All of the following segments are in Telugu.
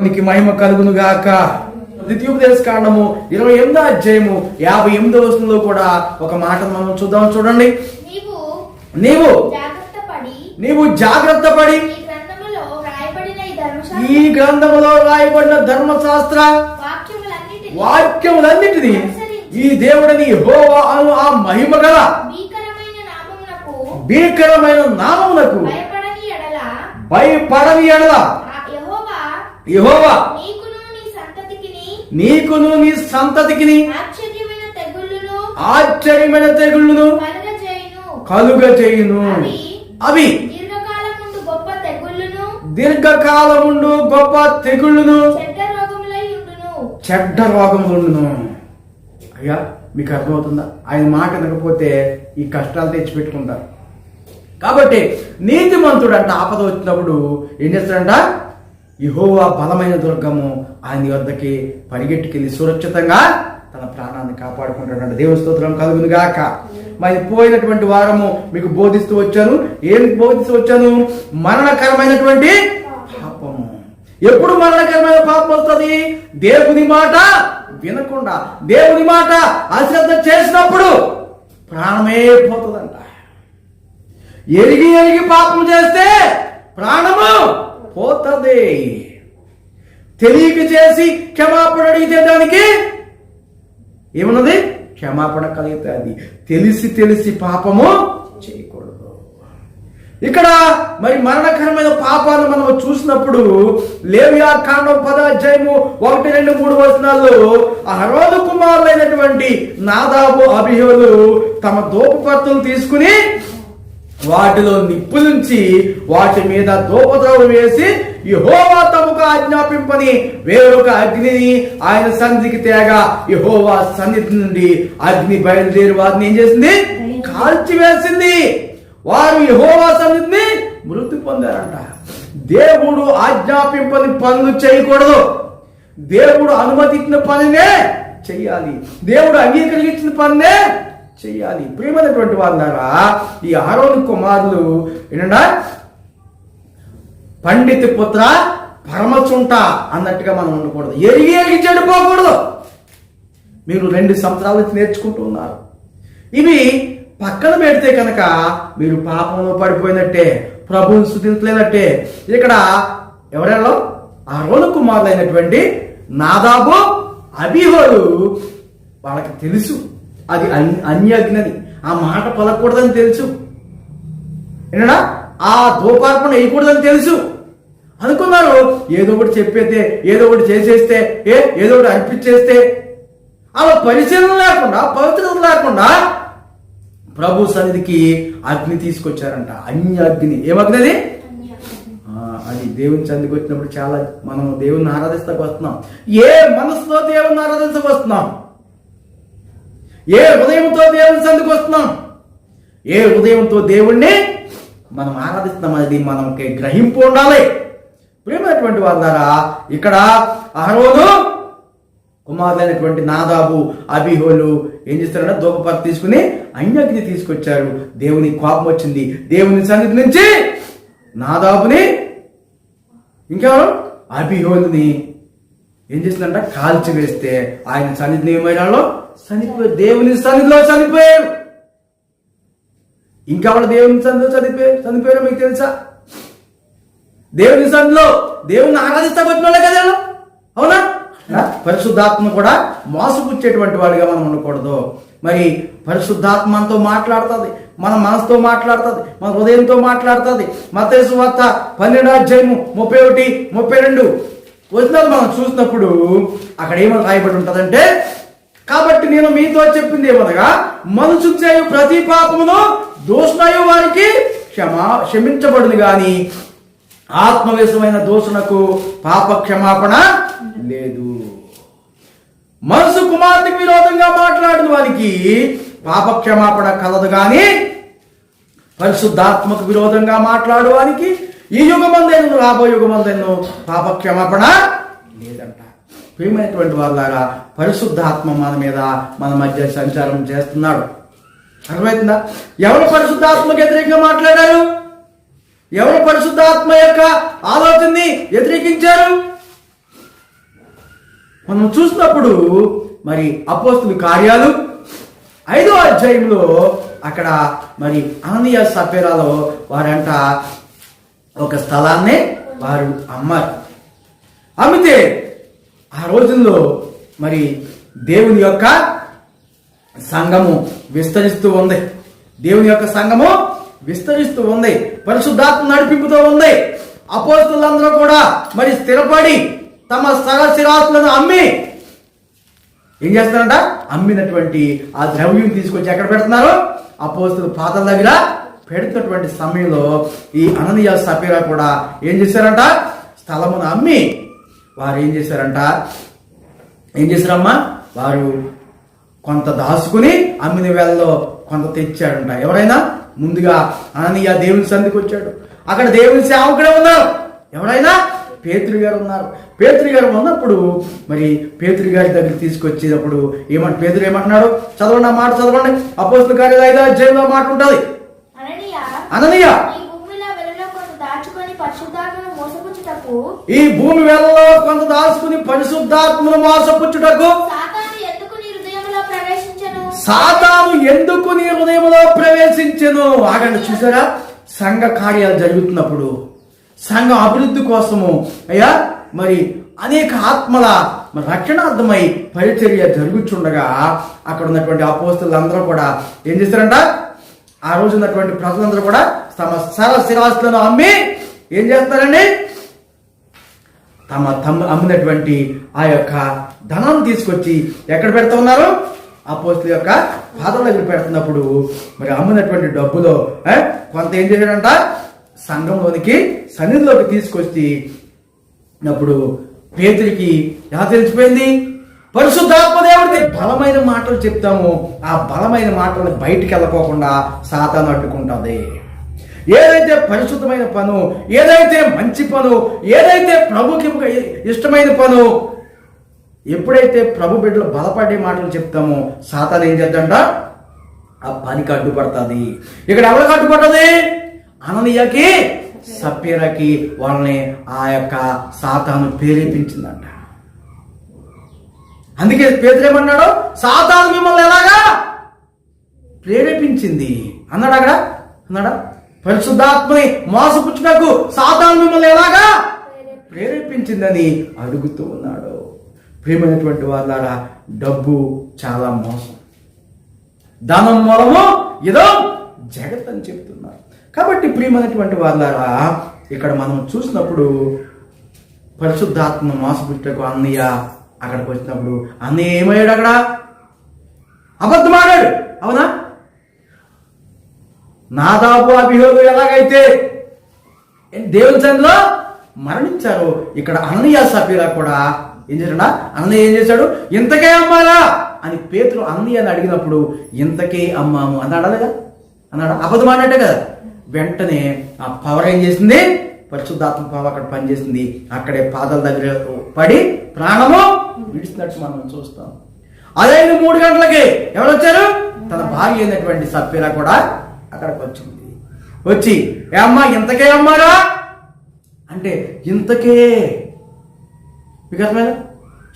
నీకు మహిమ కలుగును గాక. ద్వితీయోపదేశ కాండము ఇరవై ఎనిమిదో అధ్యాయము యాభై ఎనిమిదో వచనంలో కూడా ఒక మాట మనం చూద్దాం చూడండి. నీవు నీవు జాగ్రత్త పడి ఈ గ్రంథములో రాయబడిన ధర్మశాస్త్ర వాక్యములన్నిటినీ ఈ దేవుడిని యెహోవా అను ఆ మహిమ గల భీకరమైన నామమునకు భయపడని ఎడల యెహోవా నీకును నీ సంతతికిని ఆశ్చర్యమైన తెగుళ్ళును కలుగ చేయును అవి దీర్ఘకాలముండు గొప్ప తెగుళ్ళును చెడ్డ రోగములుండును అయ్యా మీకు అర్థమవుతుందా? ఆయన మాట వినకపోతే ఈ కష్టాలు తెచ్చిపెట్టుకుంటారు. కాబట్టి నీతిమంతుడు అంట ఆపద వచ్చినప్పుడు ఏం చేస్తాడంట? యహోవా బలమైన దుర్గము ఆయన వద్దకి పరిగెట్టుకెళ్ళి సురక్షితంగా తన ప్రాణాన్ని కాపాడుకుంటాడు దేవుని స్తోత్రం కలుగును గాక మరి పోయినటువంటి వారము మీకు బోధిస్తూ వచ్చాను. ఏం బోధిస్తూ వచ్చాను? మరణకరమైనటువంటి పాపము. ఎప్పుడు మరణకరమైన పాపం వస్తుంది? దేవుని మాట వినకుండా దేవుని మాట అశ్రద్ధ చేసినప్పుడు ప్రాణమే పోతుందంట. ఎరిగి ఎరిగి పాపం చేస్తే ప్రాణము పోతుంది. తెలియక చేసి క్షమాపణ అడిగితే దానికి ఏమున్నది? క్షమాపణ కలుగుతుంది. తెలిసి తెలిసి పాపము చేయకూడదు. ఇక్కడ మరి మరణకరమైన పాపాలు మనం చూసినప్పుడు లేవియా కాండం పదాధ్యాయము ఒకటి రెండు మూడు వచనాల్లో ఆ కుమారులైనటువంటి నాదాబు అభిహులు తమ దోపపత్తులు తీసుకుని వాటిలో నిప్పు నుంచి వాటి మీద దోపద్రవం వేసి యహోవా తమకు ఆజ్ఞాపింపని వేరొక అగ్నిని ఆయన సన్నిధికి తేగా యహోవా సన్నిధి నుండి అగ్ని బయలుదేరి వారిని ఏం చేసింది? కాల్చివేసింది వారు యహోవా సన్నిధిని మృతి పొందారంట. దేవుడు ఆజ్ఞాపింపని పనులు చేయకూడదు. దేవుడు అనుమతించిన పనినే చెయ్యాలి. దేవుడు అంగీకరించిన పనినే చేయాలి. ప్రియమైనటువంటి వాళ్ళారా ఈ ఆరోని కుమారులు ఏంటంటే? పండిత పుత్ర పరమచుంట అన్నట్టుగా మనం ఉండకూడదు. ఎరిగి ఎరిగి చెడిపోకూడదు. మీరు రెండు సంవత్సరాల నుంచి నేర్చుకుంటూ ఉన్నారు. ఇవి పక్కన పెడితే కనుక మీరు పాపంలో పడిపోయినట్టే ప్రభువుని స్థుతించలేనట్టే. ఇక్కడ ఎవరెల్లో ఆ రోలు కుమారులైనటువంటి నాదాబు అభిహోలు వాళ్ళకి తెలుసు. అది అన్- ఆ మాట పలకూడదని తెలుసు. ఏంటా ఆ ధూపార్పణ వేయకూడదని తెలుసు. అనుకున్నారు. ఏదో ఒకటి చెప్పేస్తే ఏదో ఒకటి చేసేస్తే ఏ ఏదో ఒకటి అనిపించేస్తే అలా పరిశీలన లేకుండా పవిత్రత లేకుండా ప్రభు సన్నిధికి అగ్ని తీసుకొచ్చారంట. అన్య అగ్ని ఏమగ్ని అది దేవుని సన్నిధికి వచ్చినప్పుడు చాలా మనం దేవుని ఆరాధిస్తాకు వస్తున్నాం. ఏ మనసులో దేవుని ఆరాధించకు వస్తున్నాం? ఏ హృదయంతో దేవుని సందుకు వస్తున్నాం? ఏ హృదయంతో దేవుణ్ణి మనం ఆరాధిస్తున్నాం అది మనకి గ్రహింపు ఉండాలి. ప్రేమైనటువంటి వాళ్ళ ద్వారా ఇక్కడ అహరోను కుమారులైనటువంటి నాదాబు అభిహోలు ఏం చేస్తారంటే దూపపర తీసుకుని అన్యగ్ని తీసుకొచ్చారు. దేవుని కోపం వచ్చింది. దేవుని సన్నిధి నుంచి నాదాబుని ఇంకెవరు? అభిహోలుని ఏం చేసిందంట కాల్చి వేస్తే ఆయన సన్నిధిని ఏమైనాలో చనిపోయారు దేవుని సన్నిధిలో చనిపోయారు వాళ్ళ దేవుని సన్నిధిలో చనిపోయారు చనిపోయారో మీకు తెలుసా? దేవుని సన్నిధిలో దేవుని ఆరాధిస్తా వచ్చిన కదా అవునా? పరిశుద్ధాత్మ కూడా మోసపుచ్చేటువంటి వాడిగా మనం ఉండకూడదు. మరి పరిశుద్ధాత్మతో మాట్లాడుతుంది మన మనసుతో మాట్లాడుతుంది మన హృదయంతో మాట్లాడుతుంది. మతేసు వార్త పన్నెండు అధ్యాయము ముప్పై ఒకటి ముప్పై రెండు. వచనాలు మనం చూసినప్పుడు అక్కడ ఏమైనా రాయబడి ఉంటుందంటే కాబట్టి నేను మీతో చెప్పింది ఏమనగా మనసు చేయు ప్రతి పాపమును దోషణయు వారికి క్షమా క్షమించబడును గాని ఆత్మవేశమైన దోషణకు పాప క్షమాపణ లేదు. మనసు కుమార్తెకు విరోధంగా మాట్లాడిన వారికి పాప క్షమాపణ కలదు గాని పరిశుద్ధాత్మకు విరోధంగా మాట్లాడు వారికి ఈ యుగమందైన రాబోయే యుగమందైన పాప క్షమాపణ లేదంట. ప్రియమైనటువంటి వారిలాగా పరిశుద్ధాత్మ మన మీద మన మధ్య సంచారం చేస్తున్నాడు. అర్థమవుతుందా ఎవరు పరిశుద్ధాత్మకు వ్యతిరేకంగా మాట్లాడారు? ఎవరు పరిశుద్ధాత్మ యొక్క ఆలోచనని వ్యతిరేకించారు? మనం చూసినప్పుడు మరి అపోస్తుల కార్యాలు ఐదో అధ్యాయంలో అక్కడ మరి అననీయ సపేరాలో వారంట ఒక స్థలాన్ని వారు అమ్మారు. అమ్మితే ఆ రోజుల్లో మరి దేవుని యొక్క సంఘము విస్తరిస్తూ ఉంది. దేవుని యొక్క సంఘము విస్తరిస్తూ ఉంది. పరిశుద్ధాత్మ నడిపింపుతో ఉంది. అపోస్తులందరూ కూడా మరి స్థిరపడి తమ సరశిరాస్తులను అమ్మి ఏం చేస్తారంట అమ్మినటువంటి ఆ ద్రవ్యం తీసుకొచ్చి ఎక్కడ పెడుతున్నారు? అపోస్తుల పాతల దగ్గర పెడుతున్నటువంటి సమయంలో ఈ అననీయ సపీర కూడా ఏం చేశారంట? స్థలమును అమ్మి వారు ఏం చేశారంట? ఏం చేశారమ్మా? వారు కొంత దాచుకుని అమ్మిన వేళలో కొంత తెచ్చాడంట. ఎవరైనా? ముందుగా అననీయ దేవుని సందికి వచ్చాడు. అక్కడ దేవుని సేవకుడే ఉన్నారు. ఎవరైనా? పేతురు గారు ఉన్నారు. పేతురు గారు ఉన్నప్పుడు మరి పేతురు గారి దగ్గర తీసుకొచ్చేటప్పుడు ఏమంట పేతురు ఏమంటున్నాడు? చదవండి ఆ మాట చదవండి. అపోస్తుల కార్యాలు ఐదో అధ్యాయంలో మాట ఉంటుంది. అననీయ! ఈ భూమి వేళలో కొంత దాచుకుని పరిశుద్ధాత్మను మోసపుచ్చుటకు సాతాను ఎందుకు నీ హృదయంలో ప్రవేశించను? ఆగండి చూసారా? సంఘ కార్యాలు జరుగుతున్నప్పుడు సంఘ అభివృద్ధి కోసము అయ్యా మరి అనేక ఆత్మల రక్షణార్థమై పరిచర్య జరుగుతుండగా అక్కడ ఉన్నటువంటి అపోస్తులందరూ కూడా ఏం చేస్తారంట? ఆ రోజు ఉన్నటువంటి ప్రజలందరూ కూడా తమ సర స్థిరాస్తులను అమ్మి ఏం చేస్తారండి తమ తమ్ము అమ్మినటువంటి ఆ యొక్క ధనాన్ని తీసుకొచ్చి ఎక్కడ పెడతా ఉన్నారు? అపోస్తుల యొక్క పాదం దగ్గర పెడుతున్నప్పుడు మరి అమ్మినటువంటి డబ్బులో కొంత ఏం చేశాడంట? సంఘంలోనికి సన్నిధిలోకి తీసుకొచ్చి అప్పుడు పేతురికి ఎలా తెలిసిపోయింది? పరిశుద్ధాత్మ దేవుడికి బలమైన మాటలు చెప్తాము. ఆ బలమైన మాటలను బయటికి వెళ్ళకోకుండా సాతాను అడ్డుకుంటుంది. ఏదైతే పరిశుద్ధమైన పను ఏదైతే మంచి పను ఏదైతే ప్రభుకి ఇష్టమైన పను ఎప్పుడైతే ప్రభు బిడ్డలు బలపడే మాటలు చెప్తామో సాతాను ఏం చేద్దంట? ఆ పనికి అడ్డుపడుతుంది. ఇక్కడ ఎవరికి అడ్డుపడుతుంది అననీయకి సప్యరకి వాళ్ళని ఆ యొక్క సాతాను ప్రేరేపించిందంట. అందుకే పేదరేమన్నాడు సాతాను మిమ్మల్ని ఎలాగా ప్రేరేపించింది? అన్నాడు అక్కడ? అన్నాడా? పరిశుద్ధాత్మని మోసపుచ్చుటకు సాతాను మిమ్మల్ని ఎలాగా ప్రేరేపించిందని అడుగుతూ ఉన్నాడు. ప్రేమైనటువంటి వాళ్ళారా డబ్బు చాలా మోసం. ధనం మూలము ఏదో జగత్ అని చెప్తున్నారు. కాబట్టి ప్రియమైనటువంటి వాళ్ళారా ఇక్కడ మనం చూసినప్పుడు పరిశుద్ధాత్మ మోసపుట్టకు అన్నయ్య అక్కడికి వచ్చినప్పుడు అన్నయ్య ఏమయ్యాడు అక్కడ? అబద్ధమాడాడు అవునా? నాదాపు అభియోగు ఎలాగైతే దేవుని చంద్రలో మరణించారు ఇక్కడ అన్నయ్య సఫీరా కూడా ఏం చేశాడా అన్నయ్య ఏం చేశాడు? ఇంతకే అమ్మాలా? అని పేతులు అన్నయ్య అని అడిగినప్పుడు ఇంతకే అమ్మాము అన్నాడా లేదా? అన్నాడు? అబద్ధం అన్నట్టే కదా. వెంటనే ఆ పవర్ ఏం చేసింది? పరిశుద్ధాత్మ పవర్ అక్కడ పనిచేసింది. అక్కడే పాదాల దగ్గర పడి ప్రాణము విడిచినట్టు మనం చూస్తాం. అదే మూడు గంటలకి ఎవరు వచ్చారు తన భార్య అయినటువంటి సఫీరా కూడా అక్కడికి వచ్చింది. వచ్చి ఏ అమ్మా ఇంతకే అమ్మారా? అంటే ఇంతకే. మీకు అర్థమైందా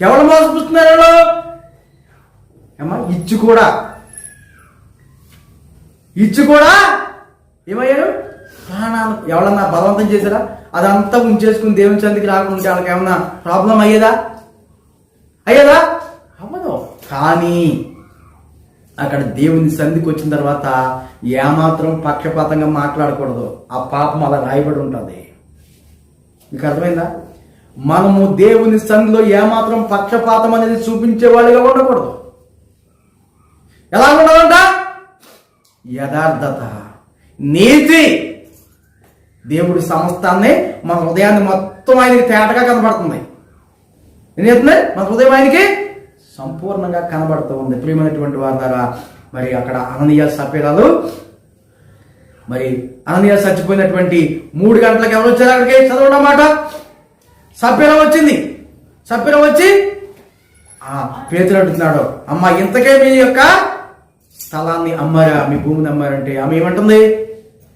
ఎవరు మోసపుస్తున్నారు ఎవరు? ఏమ్మా ఇచ్చి కూడా. ఇచ్చి కూడా? ఏమయ్యారు? ప్రాణాలు. ఎవరన్నా బలవంతం చేశారా? అదంతా ఉంచేసుకుని దేవుని చందికి రాకుండా వాళ్ళకి ఏమన్నా ప్రాబ్లం అయ్యేదా? అయ్యేదా? అవ్వదు కానీ అక్కడ దేవుని సంధికి వచ్చిన తర్వాత ఏమాత్రం పక్షపాతంగా మాట్లాడకూడదు. ఆ పాపం అలా రాయబడి ఉంటుంది. మీకు అర్థమైందా? మనము దేవుని సంధిలో ఏమాత్రం పక్షపాతం అనేది చూపించే వాళ్ళుగా ఉండకూడదు. ఎలా ఉండదంట యథార్థత నీతి. దేవుడి సమస్తాన్ని మన హృదయాన్ని మొత్తం ఆయనకి తేటగా కనబడుతుంది. చెప్తుంది మన హృదయం ఆయనకి సంపూర్ణంగా కనబడుతూ ఉంది. ప్రియమైనటువంటి వారి ద్వారా మరి అక్కడ అననీయ సపేరాలు మరి అననీయ చచ్చిపోయినటువంటి మూడు గంటలకు ఎవరు వచ్చారు అక్కడికి? చదవడం మాట. సభ్యులం వచ్చింది. సభ్యులం వచ్చి ఆ పేతులు అంటున్నాడు అమ్మ ఇంతకే మీ యొక్క స్థలాన్ని అమ్మారా? మీ భూమిని అమ్మారంటే ఆమె ఏమంటుంది?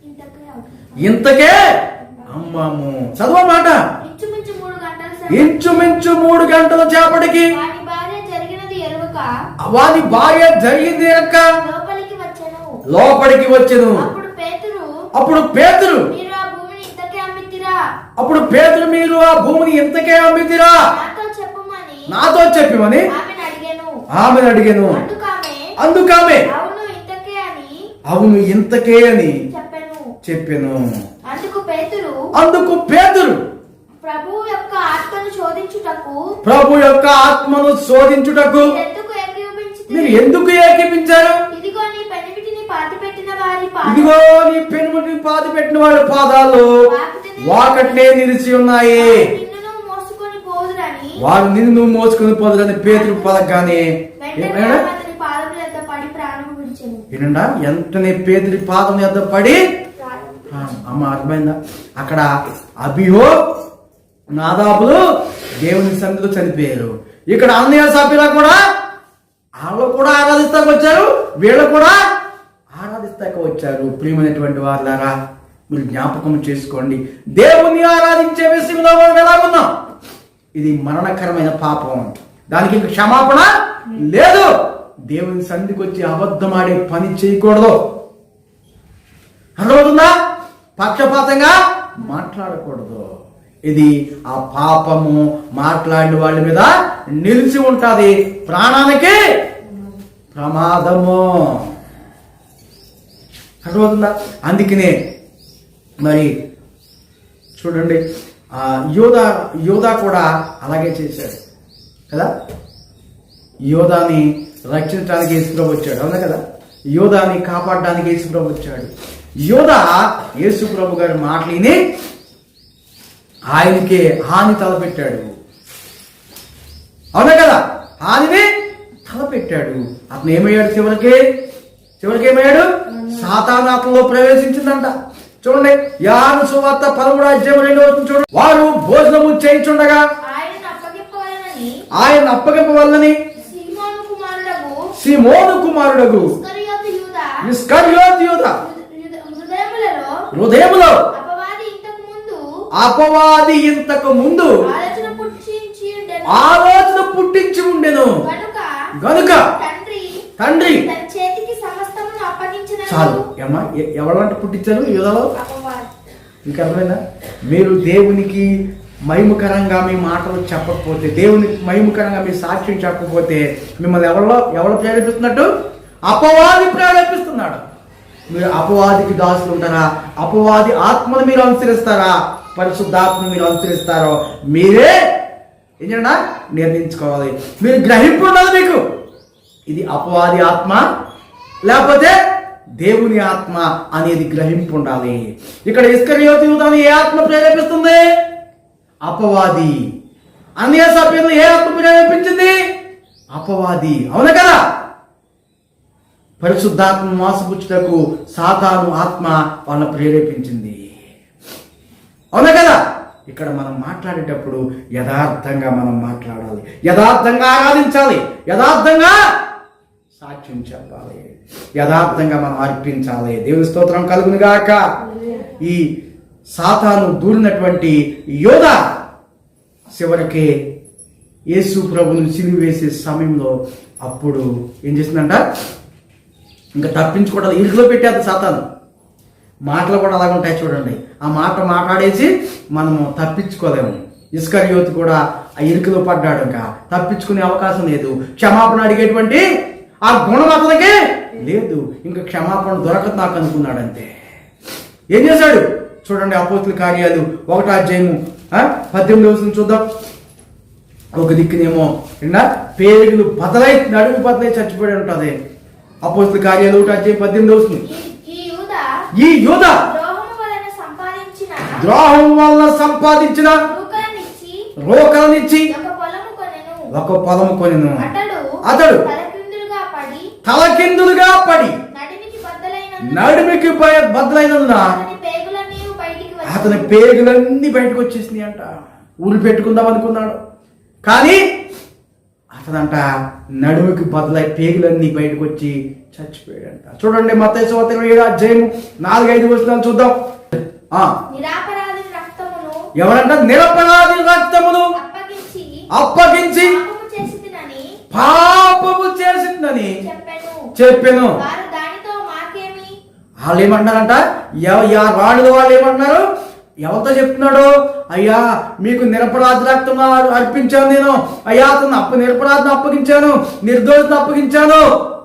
ఇంతకే ఇంతకే అమ్మాము. చదవ మాట. ఇంచుమించు మూడు గంటల చేపటికి. వాని భార్య జరిగింది యొక్క లోపలికి వచ్చెను. అప్పుడు పేతురు అప్పుడు పేతురు. మీరు ఆ భూమిని ఇంతకే అమ్మితిరా. నాతో చెప్పమని ఆమెను అడిగాను. అందుకామె అవును ఇంతకే అని చెప్పాను. అందుకు పేతురు. ప్రభువు యొక్క ఆత్మను శోధించుటకు ప్రభు యొక్క ఆత్మను శోధించుటకు? మీరు ఎందుకు ఏకీపించారు ఇదిగో నీ పెనిమిటిని పాతిపెట్టిన వారి పాదం ఇదిగో నీ పెనుముటి పాతి పెట్టిన వాళ్ళ పాదాలు వాకట్లే నిలిచి ఉన్నాయి. పోదురని వారు నిన్ను మోసుకుని పోదులని పేతురు పలకగానే ఏంటంట వెంటనే పేతురి పాదం మీద పడి అమ్మ అర్థమైందా? అక్కడ అభిహో నాదాపులు దేవుని సన్నిధిలో చనిపోయారు. ఇక్కడ అన్నయ్య సభ్యులు కూడా వాళ్ళు కూడా ఆరాధిస్తాక వచ్చారు వీళ్ళు కూడా ఆరాధిస్తాక వచ్చారు. ప్రియమైనటువంటి వారులారా మీరు జ్ఞాపకం చేసుకోండి. దేవుని ఆరాధించే విషయంలో మనం ఎలా ఉన్నాం ఇది మరణకరమైన పాపం. దానికి ఇంక క్షమాపణ లేదు. దేవుని సంధికి వచ్చి అబద్ధమాడే పని చేయకూడదు. అర్థమవుతుందా? పక్షపాతంగా మాట్లాడకూడదు. ఇది ఆ పాపము మాట్లాడిన వాళ్ళ మీద నిలిచి ఉంటుంది. ప్రాణానికి ప్రమాదము. అర్థమవుతుందా? అందుకనే మరి చూడండి ఆ యోధా యోధా కూడా అలాగే చేశాడు కదా? యోధాని రక్షించడానికి యేసుప్రభు వచ్చాడు అవునా కదా? యోధాని కాపాడడానికి యేసుప్రభు వచ్చాడు. యోధ యేసుప్రభు గారి మాటలిని ఆయనకే హాని తలపెట్టాడు. అవునా కదా? హానిని తలపెట్టాడు. అతను ఏమయ్యాడు చివరికి? చివరికి ఏమయ్యాడు? సాతానాత్మలో ప్రవేశించిందంట. చూడండి యాను సువార్త పదమూడు అధ్యాయం రెండో చూడండి. వారు భోజనము చేయించుండగా ఆయన అప్పగింపవల్లని సీమోను కుమారుడగు హృదయములో అపవాది ఇంతకు ముందు ఆలోచన పుట్టించి ఉండెను. గనుక తండ్రి చాలు. ఏమ్మా ఎ- ఎవరంటే పుట్టించారు? మీకు అర్థమైందా? మీరు దేవునికి మహిమకరంగా మీ మాటలు చెప్పకపోతే దేవునికి మహిమకరంగా మీ సాక్ష్యం చెప్పకపోతే మిమ్మల్ని ఎవరిలో ఎవరు ప్రేరేపిస్తున్నట్టు? అపవాది ప్రేరేపిస్తున్నాడు. మీరు అపవాదికి దాసులు ఉంటారా? అపవాది ఆత్మను మీరు అనుసరిస్తారా? పరిశుద్ధాత్మ మీరు అనుసరిస్తారో మీరే ఏం నిర్ణయించుకోవాలి. మీరు గ్రహింపు ఉండాలి మీకు. ఇది అపవాది ఆత్మ లేకపోతే దేవుని ఆత్మ అనేది గ్రహింపు ఉండాలి. ఇక్కడ ఇస్కరియోతి యూదాన్ని ఏ ఆత్మ ప్రేరేపిస్తుంది? అపవాది. అన్య సభ్యులు ఏ ఆత్మ ప్రేరేపించింది? అపవాది. అవునా కదా? పరిశుద్ధాత్మ మోసపుచ్చుటకు సాతాను ఆత్మ వాళ్ళ ప్రేరేపించింది. అవునా కదా? ఇక్కడ మనం మాట్లాడేటప్పుడు యథార్థంగా మనం మాట్లాడాలి. యథార్థంగా ఆరాధించాలి. యథార్థంగా సాక్ష్యం చెప్పాలి. యథార్థంగా మనం అర్పించాలి. దేవుని స్తోత్రం కలుగునుగాక. ఈ సాతాను దూరినటువంటి యోధ చివరికి యేసు ప్రభుని సిలువ వేసే సమయంలో అప్పుడు ఏం చేసిందంట? ఇంకా తప్పించుకోవడం ఇరుకులో పెట్టేది సాతాను. మాటలు కూడా అలాగ ఉంటాయి చూడండి. ఆ మాట మాట్లాడేసి మనము తప్పించుకోలేము. ఇస్కర్ యువతి కూడా ఆ ఇరుకులో పడ్డాడు ఇంకా. తప్పించుకునే అవకాశం లేదు. క్షమాపణ అడిగేటువంటి ఆ గుణం అతనికి లేదు. ఇంకా క్షమాపణ దొరకదు నాకు అనుకున్నాడు అంతే ఏం చేశాడు? చూడండి అపోతుల కార్యాలు ఒకటో అధ్యాయము పద్దెనిమిది వస్తుంది చూద్దాం. ఒక దిక్కునేమో నిన్న పేరుగులు బదలై నడుము బదలై చచ్చిపోయి ఉంటుంది అపోతుల కార్యాలు ఒకటి అధ్యాయం పద్దెనిమిది వస్తుంది ఈ- యూద ద్రోహం వల్ల సంపాదించిన రూకలనిచ్చి ఒక పొలం కొనెను. అతడు తలకిందులుగా పడి నడిమికి బద్దలైనందున అతని పేగులన్నీ బయటికి వచ్చి అతని పేగులన్నీ బయటకు వచ్చేసినాయి అంట. ఊరు పెట్టుకుందాం అనుకున్నాడు. కానీ అతనంట నడుముకి బదులై పేగులన్నీ బయటకు వచ్చి చచ్చిపోయాడంట. చూడండి మత ఏడు అధ్యాయం నాలుగైదు వస్తున్నాను చూద్దాం. ఆ. నిరాపరాధి రక్తమును ఎవరంట? నిరపరాధి రక్తమును అప్పగించి అప్పగించి పాపము చేసిందని చెప్పాను. వాళ్ళు యా రాణుల వాళ్ళు ఏమంటున్నారు ఎవరితో చెప్తున్నాడు? అయ్యా మీకు నిరపరాధ రక్తం అర్పించాను నేను. అయ్యా అతను అప్ప నిరపరాధను అప్పగించాను. నిర్దోషను అప్పగించాను.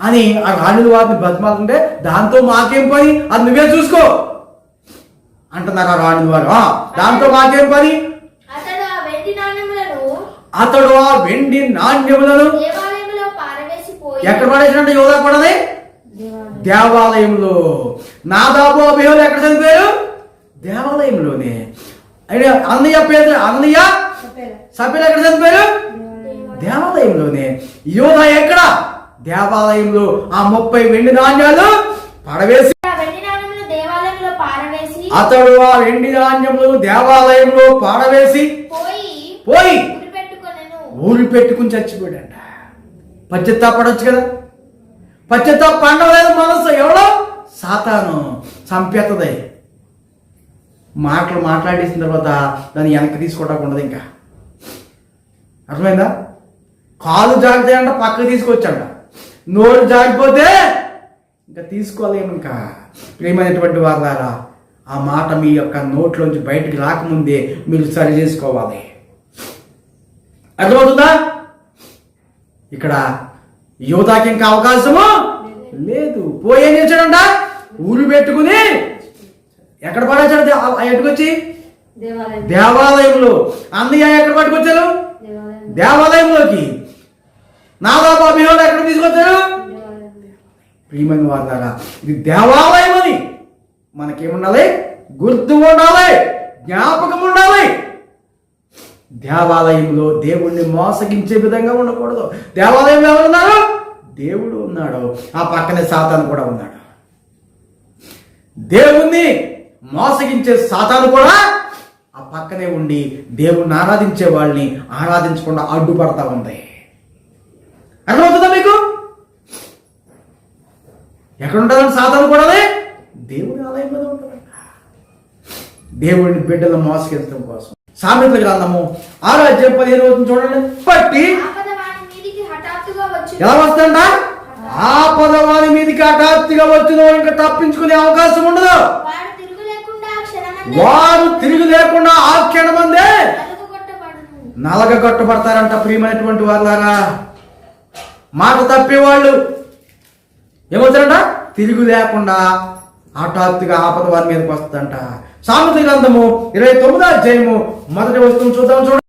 అని ఆ రాణుల వారిని బతిమాలుంటే దాంతో మాకేం పని? అది నువ్వే చూసుకో. అంటున్నారు ఆ రాణుల వారు. "ఆ, దాంతో మాకేం పని? అతడు ఆ వెండి నాణ్యములను ఎక్కడ పడేసినట్టు యోగా కూడానే? దేవాలయంలో. నాదాబు అభిహోలు ఎక్కడ చనిపోయారు? దేవాలయంలోనే. అయినా అన్నయ్య పేరు అన్నయ్య సభ్యులు. ఎక్కడ చనిపోయారు? దేవాలయంలోనే. యోధ ఎక్కడ? దేవాలయంలో ఆ ముప్పై వెండి నాణ్యాలు పడవేసి అతడు ఆ వెండి నాణ్యములు దేవాలయంలో పాడవేసి పోయి ఊరి పెట్టుకుని చచ్చిపోయాడంట. పశ్చాత్తాపడొచ్చు కదా? పశ్చాత్తాప పండవలేదు మనసు. ఎవడో సాతాను. చంపేస్తుంది మాటలు మాట్లాడేసిన తర్వాత దాన్ని వెనక్కి తీసుకోవడానికి ఉండదు ఇంకా. అర్థమైందా? కాలు జాగ్రత్త అంట పక్కకు తీసుకొచ్చంట నోరు జారిపోతే ఇంకా తీసుకోలేము ఇంకా. ప్రియమైనటువంటి వారారా ఆ మాట మీ యొక్క నోట్లోంచి బయటికి రాకముందే మీరు సరి చేసుకోవాలి. అర్థమవుతుందా? ఇక్కడ యువతకి ఇంకా అవకాశము లేదు. పోయి చేశాడంట ఊరు పెట్టుకుని ఎక్కడ పడేశాడు దేవాలయం. దేవాలయంలో. అన్నయ్య ఎక్కడ పట్టుకొచ్చారు దేవాలయం. దేవాలయంలోకి. నాదాబు అభిహోడు ఎక్కడ తీసుకొచ్చారు? ప్రియమైన వారులారా ఇది దేవాలయం అని మనకేముండాలి? గుర్తు ఉండాలి జ్ఞాపకం ఉండాలి. దేవాలయంలో దేవుణ్ణి మోసగించే విధంగా ఉండకూడదు. దేవాలయంలో ఎవరు ఉన్నారు దేవుడు ఉన్నాడు. ఆ పక్కనే సాతాను కూడా ఉన్నాడు. దేవుణ్ణి మోసగించే సాతాను కూడా ఆ పక్కనే ఉండి దేవుణ్ణి ఆరాధించే వాళ్ళని ఆరాధించకుండా అడ్డుపడతా ఉంది అర్థమవుతుందా మీకు ఎక్కడ ఉంటుందని సాధన కూడా దేవుని ఆలయం మీద ఉంటుందంట దేవుడిని బిడ్డలు మోసగించడం కోసం. సామెతల గ్రంథము ఆరాధ్యం పదిహేను రోజులు చూడండి. వచ్చి ఎలా వస్తుందంట ఆ పదవాని మీదకి హఠాత్తుగా వచ్చిన ఇంకా తప్పించుకునే అవకాశం ఉండదు. వారు తిరిగి లేకుండా ఆ క్షణమందే నలగ కట్టుబడతారంట ప్రియమైనటువంటి వాళ్ళారా మాట తప్పేవాళ్ళు ఏమవుతారంట తిరుగు లేకుండా హఠాత్తుగా ఆపద వారి మీదకి వస్తుందంట. సామెత గ్రంథము ఇరవై తొమ్మిదో అధ్యాయము. మొదటి వస్తువును చూద్దాం చూడండి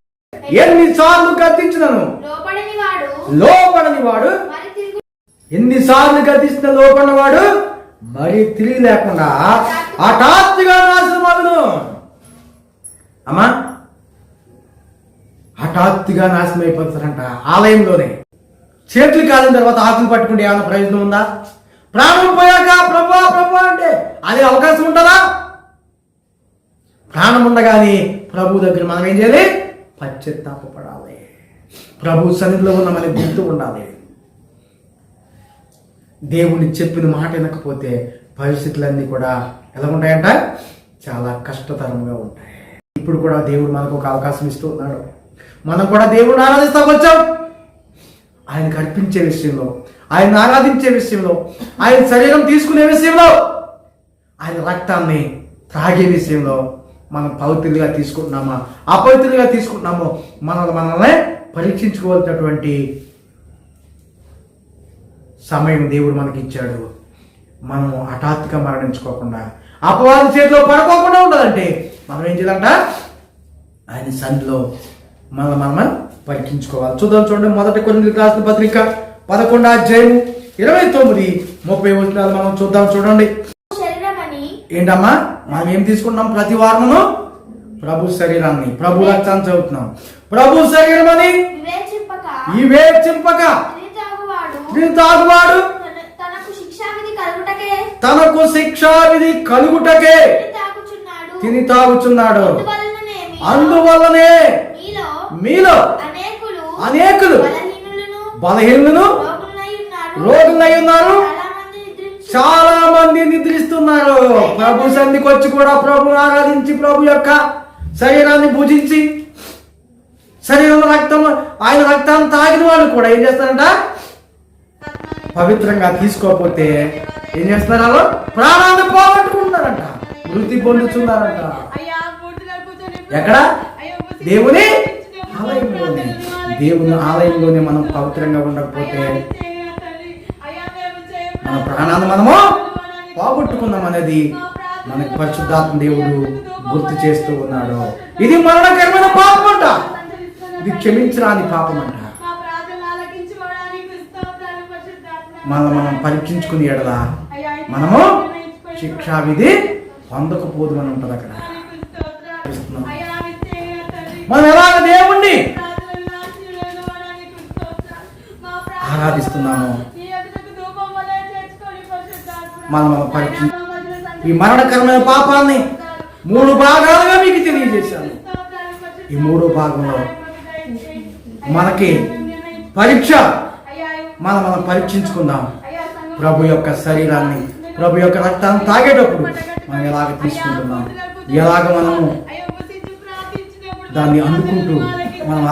ఎన్నిసార్లు గద్దించినను? లోపడని వాడు లోపడని వాడు మరి తిరుగు ఎన్నిసార్లు గద్దిస్తున్న లోపడిన వాడు? మరి తిరిగి లేకుండా హఠాత్తుగా నాశనం అగును అమ్మా హఠాత్తుగా నాశనం అయిపోతారంట ఆలయంలోనే. చేతులు కాలిన తర్వాత ఆకులు పట్టుకుంటే ఏమైనా ప్రయోజనం ఉందా? ప్రాణం పోయాక ప్రభా ప్రభా అంటే అది అవకాశం ఉంటుందా? ప్రాణం ఉండగానే ప్రభు దగ్గర మనం ఏం చేయాలి? పశ్చాత్తాపడాలి ప్రభు సన్నిధిలో ఉన్న మన గుర్తు ఉండాలి. దేవుని చెప్పిన మాట వినకపోతే పరిస్థితులన్నీ కూడా ఎలా ఉంటాయంట? చాలా కష్టతరంగా ఉంటాయి. ఇప్పుడు కూడా దేవుడు మనకు ఒక అవకాశం ఇస్తూ ఉన్నాడు. మనం కూడా దేవుడిని ఆరాధిస్తాం వచ్చాం. ఆయనకు అర్పించే విషయంలో ఆయన ఆరాధించే విషయంలో ఆయన శరీరం తీసుకునే విషయంలో ఆయన రక్తాన్ని త్రాగే విషయంలో మనం పవిత్రులుగా తీసుకుంటున్నామా? అపవిత్రులుగా తీసుకుంటున్నామో మనల్ని మనల్ని పరీక్షించుకోవాల్సినటువంటి సమయం దేవుడు మనకి ఇచ్చాడు మనం హఠాత్తుగా మరణించుకోకుండా అపవాది చేతిలో పడుకోకుండా ఉండాలంటే మనం ఏం చేయాలంట? ఆయన సంధిలో మనం మనం పరీక్షించుకోవాలి చూద్దాం చూడండి మొదటి కొన్ని రాసిన పత్రిక పదకొండు అధ్యాయం ఇరవై తొమ్మిది ముప్పై వచనాలు మనం చూద్దాం చూడండి. ఏంటమ్మా? మనం ఏం తీసుకుంటున్నాం? ప్రతి వారమును ప్రభు శరీరాన్ని ప్రభు రక్తాన్ని చదువుతున్నాం. ప్రభు శరీరం అని ఇవే చింపక తాగువాడు తనకు శిక్షావిధి కలుగుటకే తనకు శిక్షా విధి కలుగుటకే తిని తాగుచున్నాడు. అందువల్లనే మీలో మీలో అనేకులు బలహీనులను బలహీనులను రోగులై ఉన్నారు. చాలా మంది నిద్రించు చాలా మంది నిద్రిస్తున్నారు ప్రభు సన్నిధికి వచ్చి కూడా ప్రభు ఆరాధించి ప్రభు యొక్క శరీరాన్ని భుజించి శరీరంలో రక్తం ఆయన రక్తాన్ని తాగిన వాళ్ళు కూడా ఏం చేస్తారంట? పవిత్రంగా తీసుకోకపోతే ఏం చేస్తున్నారు వాళ్ళు? ప్రాణాన్ని పోగొట్టుకుంటారంట మృతి పొందుతున్నారంట. ఎక్కడ? దేవుని ఆలయంలోనే దేవుని ఆలయంలోనే మనం పవిత్రంగా ఉండకపోతే మన ప్రాణాన్ని మనము పోగొట్టుకున్నాం అనేది మనకి పరిశుద్ధాత్మ దేవుడు గుర్తు చేస్తూ ఉన్నాడు. ఇది మరణకరమైన పాపం అంట ఇది క్షమించరాని పాపం అంట మనం మనం పరీక్షించుకుని ఎడదా మనము శిక్షా విధి పొందకపోదు అని ఉంటుంది అక్కడ. మనం ఎలాగ దేవుణ్ణి ఆరాధిస్తున్నాము. మనం పరీక్ష. ఈ మరణకరమైన పాపాన్ని మూడు భాగాలుగా మీకు తెలియజేశాను. ఈ మూడో భాగంలో మనకి. పరీక్ష మనం మనం పరీక్షించుకుందాం ప్రభు యొక్క శరీరాన్ని ప్రభు యొక్క రక్తాన్ని తాగేటప్పుడు మనం ఎలాగ తీసుకుంటున్నాం ఎలాగ మనము దాన్ని అందుకుంటూ